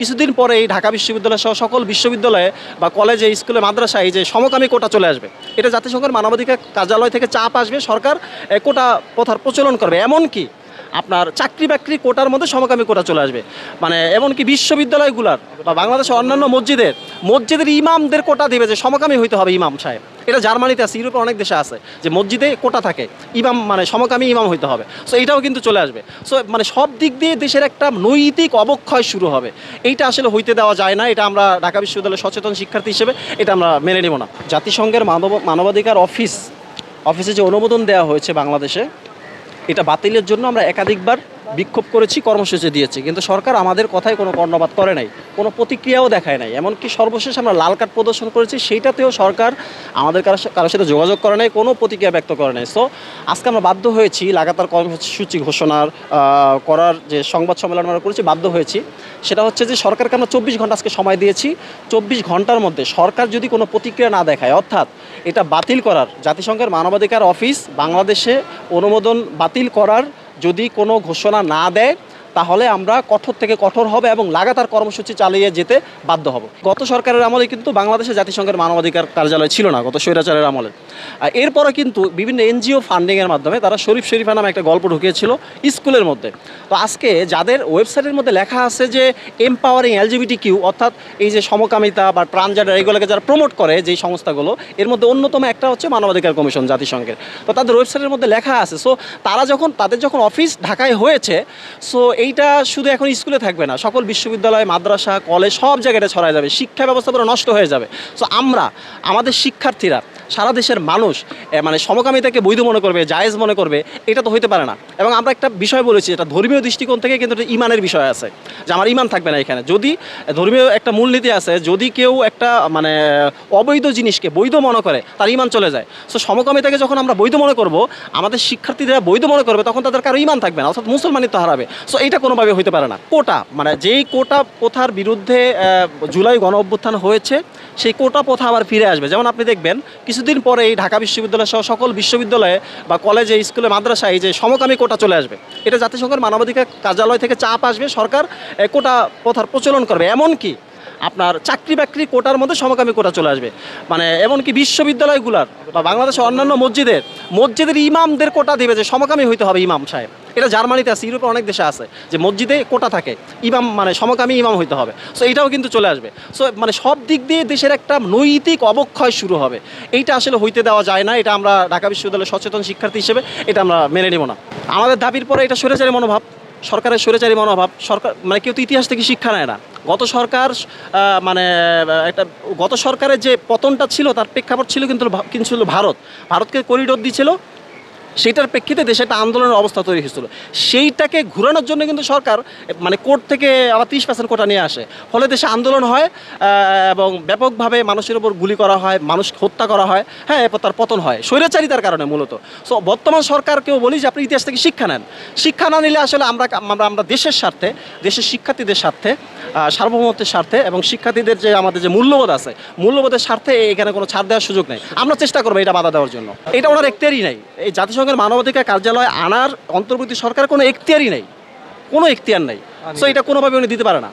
কিছুদিন পরে এই ঢাকা বিশ্ববিদ্যালয় সহ সকল বিশ্ববিদ্যালয়ে বা কলেজে, স্কুলে, মাদ্রাসায় যে সমকামী কোটা চলে আসবে। এটা জাতিসংঘের মানবাধিকার কার্যালয় থেকে চাপ আসবে, সরকার কোটা প্রথার প্রচলন করবে। এমনকি আপনার চাকরি বাকরি কোটার মধ্যে সমকামী কোটা চলে আসবে। মানে এমনকি বিশ্ববিদ্যালয়গুলার বা বাংলাদেশের অন্যান্য মসজিদের মসজিদের ইমামদের কোটা দিবে যে সমকামী হইতে হবে ইমাম সাহেব। এটা জার্মানিতে আছে ইউরোপের অনেক দেশে আছে, যে মসজিদে কোটা থাকে, ইমাম মানে সমকামী ইমাম হইতে হবে। সো এটাও কিন্তু চলে আসবে। সো মানে সব দিক দিয়ে দেশের একটা নৈতিক অবক্ষয় শুরু হবে। এইটা আসলে হইতে দেওয়া যায় না, এটা আমরা ঢাকা বিশ্ববিদ্যালয়ের সচেতন শিক্ষার্থী হিসেবে এটা আমরা মেনে নেব না। জাতিসংঘের মানব, মানবাধিকার অফিস, অফিসে যে অনুমোদন দেওয়া হয়েছে বাংলাদেশে, এটা বাতিলের জন্য আমরা একাধিকবার বিক্ষোভ করেছি, কর্মসূচি দিয়েছি। কিন্তু সরকার আমাদের কথায় কোনো কর্ণপাত করে নাই, কোনো প্রতিক্রিয়াও দেখায় নাই। এমনকি সর্বশেষ আমরা লাল কার্ড প্রদর্শন করেছি, সেইটাতেও সরকার আমাদের কারোর সাথে যোগাযোগ করে নাই, কোনো প্রতিক্রিয়া ব্যক্ত করে নাই। সো আজকে আমরা বাধ্য হয়েছি, লাগাতার কর্মসূচি ঘোষণার করার যে সংবাদ সম্মেলন আমরা করেছি, বাধ্য হয়েছি। সেটা হচ্ছে যে সরকারকে আমরা চব্বিশ ঘণ্টা আজকে সময় দিয়েছি। চব্বিশ ঘণ্টার মধ্যে সরকার যদি কোনো প্রতিক্রিয়া না দেখায়, অর্থাৎ এটা বাতিল করার, জাতিসংঘের মানবাধিকার অফিস বাংলাদেশে অনুমোদন বাতিল করার যদি কোনো ঘোষণা না দেয় তাহলে আমরা কঠোর থেকে কঠোর হবে এবং লাগাতার কর্মসূচি চালিয়ে যেতে বাধ্য হব। গত সরকারের আমলে কিন্তু বাংলাদেশে জাতিসংঘের মানবাধিকার কার্যালয় ছিল না, গত স্বৈরাচারের আমলে। আর এরপরে কিন্তু বিভিন্ন এনজিও ফান্ডিংয়ের মাধ্যমে তারা শরীফ শরীফা নামে একটা গল্প ঢুকিয়েছিল স্কুলের মধ্যে। তো আজকে যাদের ওয়েবসাইটের মধ্যে লেখা আছে যে এমপাওয়ারিং এলজিবিটি কিউ অর্থাৎ এই যে সমকামিতা বা ট্রান্সজেন্ডার এগুলোকে যারা প্রমোট করে যেই সংস্থাগুলো, এর মধ্যে অন্যতম একটা হচ্ছে মানবাধিকার কমিশন জাতিসংঘের। তো তাদের ওয়েবসাইটের মধ্যে লেখা আছে সো তারা যখন, তাদের যখন অফিস ঢাকায় হয়েছে সো এইটা শুধু এখন স্কুলে থাকবে না, সকল বিশ্ববিদ্যালয়, মাদ্রাসা, কলেজ সব জায়গায় এটা ছড়ায় যাবে। শিক্ষা ব্যবস্থা পুরো নষ্ট হয়ে যাবে। সো আমরা, আমাদের শিক্ষার্থীরা, সারা দেশের মানুষ মানে সমকামিতাকে বৈধ মনে করবে, জায়েজ মনে করবে, এটা তো হইতে পারে না। এবং আমরা একটা বিষয় বলেছি, এটা ধর্মীয় দৃষ্টিকোণ থেকে কিন্তু এটা ইমানের বিষয় আছে, যে আমার ইমান থাকবে না এখানে। যদি ধর্মীয় একটা মূলনীতি আছে, যদি কেউ একটা মানে অবৈধ জিনিসকে বৈধ মনে করে, তার ইমান চলে যায়। সো সমকামিতাকে যখন আমরা বৈধ মনে করব, আমাদের শিক্ষার্থীরা বৈধ মনে করবে, তখন তাদের কারও ইমান থাকবে না, অর্থাৎ মুসলমানিত্ব হারাবে। সো এটা কোনোভাবে হইতে পারে না। কোটা মানে যেই কোটা প্রথার বিরুদ্ধে জুলাই গণ অভ্যুত্থান হয়েছে, সেই কোটা প্রথা আবার ফিরে আসবে। যেমন আপনি দেখবেন, কিছুদিন পরে এই ঢাকা বিশ্ববিদ্যালয় সহ সকল বিশ্ববিদ্যালয়ে বা কলেজে, স্কুলে, মাদ্রাসায় যে সমকামী কোটা চলে আসবে। এটা জাতিসংঘের মানবাধিকার কার্যালয় থেকে চাপ আসবে, সরকার কোটা প্রথার প্রচলন করবে। এমনকি আপনার চাকরি বাকরি কোটার মধ্যে সমকামী কোটা চলে আসবে। মানে এমনকি বিশ্ববিদ্যালয়গুলার বা বাংলাদেশের অন্যান্য মসজিদের মসজিদের ইমামদের কোটা দিবে যে সমকামী হইতে হবে ইমাম সাহেব। এটা জার্মানিতে আছে ইউরোপের অনেক দেশে আছে, যে মসজিদে কোটা থাকে, ইমাম মানে সমকামী ইমাম হইতে হবে। সো এটাও কিন্তু চলে আসবে। সো মানে সব দিক দিয়ে দেশের একটা নৈতিক অবক্ষয় শুরু হবে। এইটা আসলে হইতে দেওয়া যায় না, এটা আমরা ঢাকা বিশ্ববিদ্যালয়ের সচেতন শিক্ষার্থী হিসেবে এটা আমরা মেনে নেব না। আমাদের দাবির পরে এটা স্বৈরাচারী মনোভাব। সরকারের স্বৈরাচারী মনোভাব, সরকার মানে কেউ তো ইতিহাস থেকে শিক্ষা নেয় না। গত সরকার মানে একটা গত সরকারের যে পতনটা ছিল, তার প্রেক্ষাপট ছিল কিন্তু কিন্তু ছিল ভারত। ভারতকে করিডোর দিয়েছিল সেইটার প্রেক্ষিতে দেশে একটা আন্দোলনের অবস্থা তৈরি হয়েছিল। সেইটাকে ঘুরানোর জন্য কিন্তু সরকার মানে কোর্ট থেকে আবার তিরিশ পার্সেন্ট কোটা নিয়ে আসে। ফলে দেশে আন্দোলন হয় এবং ব্যাপকভাবে মানুষের উপর গুলি করা হয় মানুষ হত্যা করা হয় হ্যাঁ এরপর তার পতন হয়। স্বৈরাচারিতার কারণে মূলত। সো বর্তমান সরকারকেও বলি যে আপনি ইতিহাস থেকে শিক্ষা নেন। শিক্ষা না নিলে আসলে আমরা আমরা আমরা দেশের স্বার্থে, দেশের শিক্ষার্থীদের স্বার্থে সার্বভৌমত্বের স্বার্থে এবং শিক্ষার্থীদের যে আমাদের যে মূল্যবোধ আছে, মূল্যবোধের স্বার্থে এখানে কোনো ছাড় দেওয়ার সুযোগ নেই। আমরা চেষ্টা করব এটা বাধা দেওয়ার জন্য। এটা ওনার এখতিয়ারই নেই। এই জাতিসংঘের মানবাধিকার কার্যালয়ে আনার অন্তর্বর্তী সরকার কোনো এখতিয়ারই নেই। কোনো এখতিয়ার নেই। সো এটা কোনোভাবে উনি দিতে পারে না।